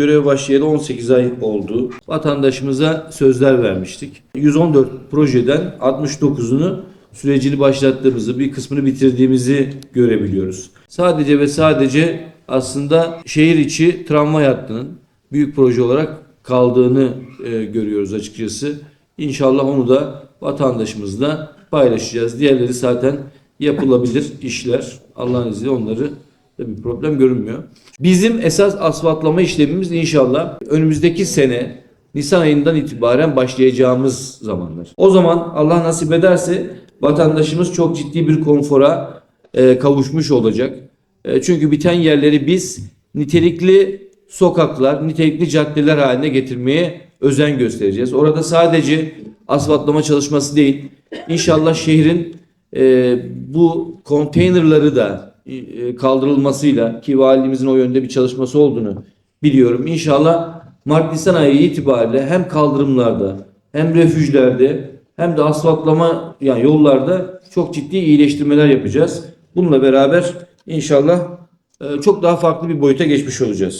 görev başlayalı 18 ay oldu. Vatandaşımıza sözler vermiştik. 114 projeden 69'unu sürecini başlattığımızı, bir kısmını bitirdiğimizi görebiliyoruz. Sadece ve sadece aslında şehir içi tramvay hattının büyük proje olarak kaldığını e, görüyoruz açıkçası. İnşallah onu da vatandaşımızla paylaşacağız. Diğerleri zaten yapılabilir işler. Allah'ın izniyle onları bir problem görünmüyor. Bizim esas asfaltlama işlemimiz inşallah önümüzdeki sene Nisan ayından itibaren başlayacağımız zamanlar. O zaman Allah nasip ederse vatandaşımız çok ciddi bir konfora e, kavuşmuş olacak. E, çünkü biten yerleri biz nitelikli sokaklar, nitelikli caddeler haline getirmeye özen göstereceğiz. Orada sadece asfaltlama çalışması değil, inşallah şehrin e, bu konteynerları da kaldırılmasıyla ki valimizin o yönde bir çalışması olduğunu biliyorum. İnşallah Mart-Nisan ayı itibariyle hem kaldırımlarda hem refüjlerde hem de asfaltlama yani yollarda çok ciddi iyileştirmeler yapacağız. Bununla beraber inşallah e, çok daha farklı bir boyuta geçmiş olacağız.